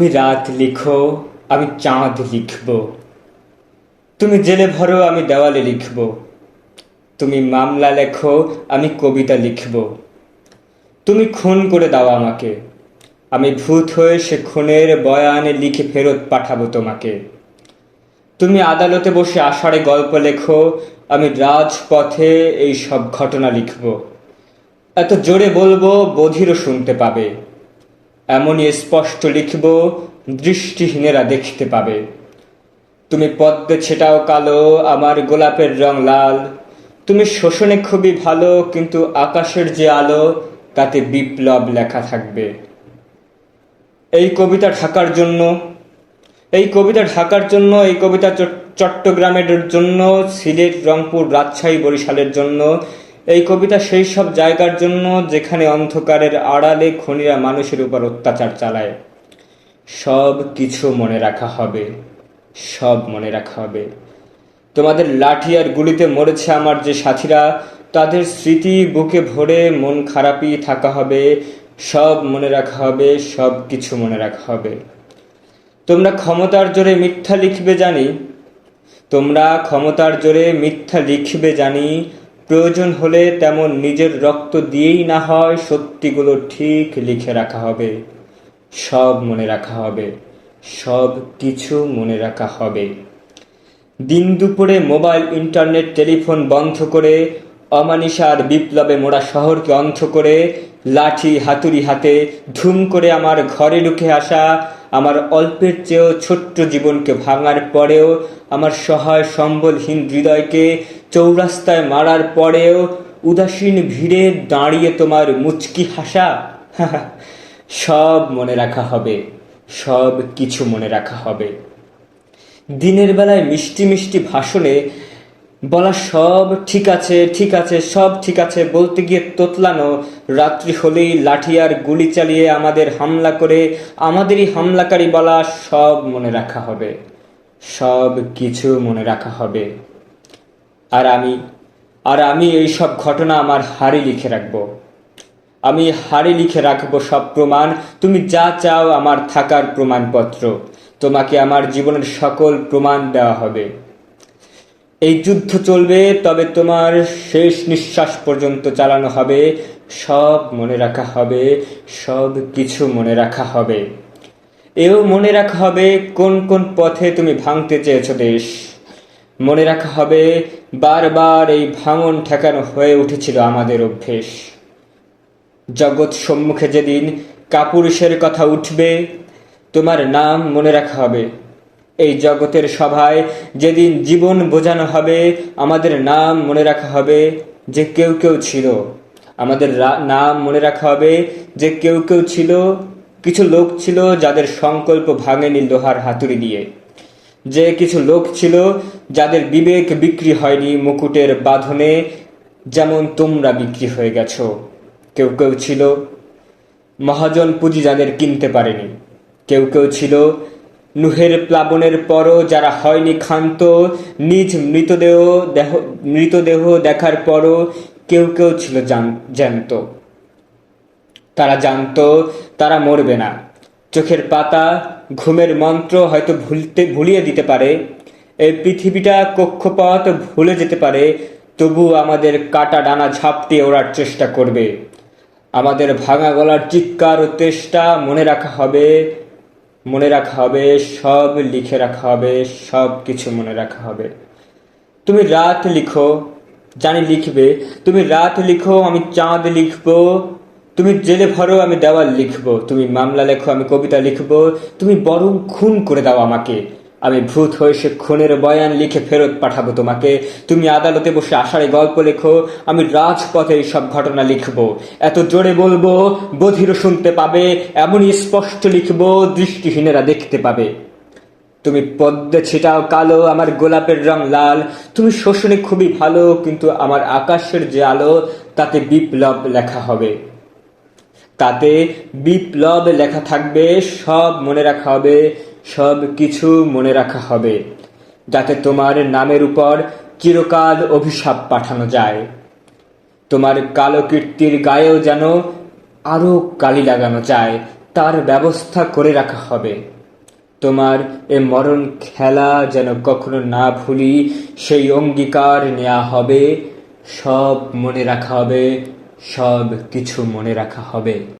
তুমি রাত লিখো, আমি চাঁদ লিখব। তুমি জেলে ভরো, আমি দেওয়ালে লিখব। তুমি মামলা লেখো, আমি কবিতা লিখব। তুমি খুন করে দাও আমাকে। আমি ভূত হয়ে সে খুনের বয়ানে লিখে ফেরত পাঠাবো তোমাকে। তুমি আদালতে বসে আষাঢ়ে গল্প লেখো, আমি রাজপথে এই সব ঘটনা লিখব। এত জোরে বলব, বধিরও শুনতে পাবে। এমনই স্পষ্ট লিখব, দৃষ্টিহীনেরা দেখতে পাবে। তুমি পদ্মে ছেটাও কালো, আমার গোলাপের রং লাল। তুমি শোষণে খুবই ভালো, কিন্তু আকাশের যে আলো, তাতে বিপ্লব লেখা থাকবে। এই কবিতা ঢাকার জন্য, এই কবিতা ঢাকার জন্য, এই কবিতা চট- চট্টগ্রামের জন্য, সিলেট, রংপুর, রাজশাহী, বরিশালের জন্য এই কবিতা সেই সব জায়গার জন্য যেখানে অন্ধকারের আড়ালে খনিরা মানুষের উপর অত্যাচার চালায়। সব কিছু মনে রাখা হবে, সব মনে রাখা হবে। তোমাদের লাঠি আর গুলিতে মরেছে আমার যে সাথীরা, তাদের স্মৃতি বুকে ভরে মন খারাপই থাকা হবে, সব মনে রাখা হবে, সব কিছু মনে রাখা হবে। তোমরা ক্ষমতার জোরে মিথ্যা লিখবে জানি, তোমরা ক্ষমতার জোরে মিথ্যা লিখবে জানি প্রয়োজন হলে তেমন নিজের রক্ত দিয়েই না হয়, সত্যিগুলো ঠিক লিখে রাখা হবে। সব মনে রাখা হবে। সব কিছু মনে রাখা হবে। দিন দুপুরে মোবাইল, ইন্টারনেট, টেলিফোন বন্ধ করে অমানিসার বিপ্লবে মোড়া শহরকে অন্ধ করে, লাঠি হাতুড়ি হাতে ধুম করে আমার ঘরে ঢুকে আসা, আমার অল্পের চেয়েও ছোট্ট জীবনকে ভাঙার পরেও আমার সহায়, সম্বলহীন হৃদয়কে চৌরাস্তায় মারার পরেও উদাসীন ভিড়ে দাঁড়িয়ে তোমার মুচকি হাসা। সব মনে রাখা হবে, সব কিছু মনে রাখা হবে। দিনের বেলায় মিষ্টি মিষ্টি ভাষণে বলা সব ঠিক আছে ঠিক আছে, সব ঠিক আছে বলতে গিয়ে তোতলানো, রাত্রি হলেই লাঠি আর গুলি চালিয়ে আমাদের হামলা করে আমাদেরই হামলাকারী বলা সব মনে রাখা হবে, সব কিছু মনে রাখা হবে। আর আমি আর আমি এই সব ঘটনা আমার হাড়ি লিখে রাখব। আমি হাড়ি লিখে রাখব সব প্রমাণ। তুমি যা চাও আমার থাকার প্রমাণপত্র। তোমাকে আমার জীবনের সকল প্রমাণ দেওয়া হবে। এই যুদ্ধ চলবে, তবে তোমার শেষ নিঃশ্বাস পর্যন্ত চালানো হবে। সব মনে রাখা হবে, সব কিছু মনে রাখা হবে। এও মনে রাখা হবে কোন কোন পথে তুমি ভাঙতে চেয়েছো দেশ। মনে রাখা হবে, বারবার এই ভাঙন ঠেকানো হয়ে উঠেছিল আমাদের অভ্যেস। জগৎ সম্মুখে যেদিন কাপুরুষের কথা উঠবে, তোমার নাম মনে রাখা হবে। এই জগতের সভায় যেদিন জীবন বোঝানো হবে, আমাদের নাম মনে রাখা হবে যে কেউ কেউ ছিল। আমাদের নাম মনে রাখা হবে যে কেউ কেউ ছিল। কিছু লোক ছিল যাদের সংকল্প ভাঙেনি লোহার হাতুড়ি দিয়ে। যে কিছু লোক ছিল যাদের বিবেক বিক্রি হয়নি মুকুটের বাঁধনে, যেমন তোমরা বিক্রি হয়ে গেছো। কেউ কেউ ছিল মহাজন পুঁজি যাদের কিনতে পারেনি। কেউ কেউ ছিল নুহের প্লাবনের পরও যারা হয়নি ক্ষান্ত, নিজ মৃতদেহ দেহ, মৃতদেহ দেখার পরও কেউ কেউ ছিল জ্যান্ত। তারা জানত, তারা মরবে না। চোখের পাতা ঘুমের মন্ত্র হয়তো ভুলতে, ভুলিয়ে দিতে পারে, এই পৃথিবীটা কক্ষপথ ভুলে যেতে পারে, তবু আমাদের কাটা ডানা ঝাপটিয়ে ওড়ার চেষ্টা করবে। আমাদের ভাঙা গলার চিৎকার ও তেষ্টা মনে রাখা হবে, মনে রাখা হবে, সব লিখে রাখা হবে, সব কিছু মনে রাখা হবে। তুমি রাত লিখো, জানি লিখবে, তুমি রাত লিখো, আমি চাঁদ লিখব তুমি জেলে ভরো, আমি দেওয়াল লিখব। তুমি মামলা লেখো, আমি কবিতা লিখব। তুমি বরং খুন করে দাও আমাকে। আমি ভূত হয়ে সে খুনের বয়ান লিখে ফেরত পাঠাবো তোমাকে। তুমি আদালতে বসে আষাঢ়ে গল্প লেখো, আমি রাজপথে সব ঘটনা লিখব। এত জোরে বলব বধিরও শুনতে পাবে, এমনই স্পষ্ট লিখব, দৃষ্টিহীনেরা দেখতে পাবে। তুমি পদ্মে ছিটাও কালো, আমার গোলাপের রং লাল। তুমি শোষণে খুবই ভালো, কিন্তু আমার আকাশের যে আলো, তাতে বিপ্লব লেখা হবে। তাতে বিপ্লব লেখা থাকবে, সব মনে রাখা হবে, সব কিছু মনে রাখা হবে, যাতে তোমার নামের উপর চিরকাল অভিশাপ পাঠানো যায়। তোমার কালো কীর্তির গায়েও যেন আরও কালি লাগানো যায়, তার ব্যবস্থা করে রাখা হবে। তোমার এ মরণ খেলা যেন কখনো না ভুলি, সেই অঙ্গীকার নেওয়া হবে, সব মনে রাখা হবে। সব কিছু মনে রাখা হবে।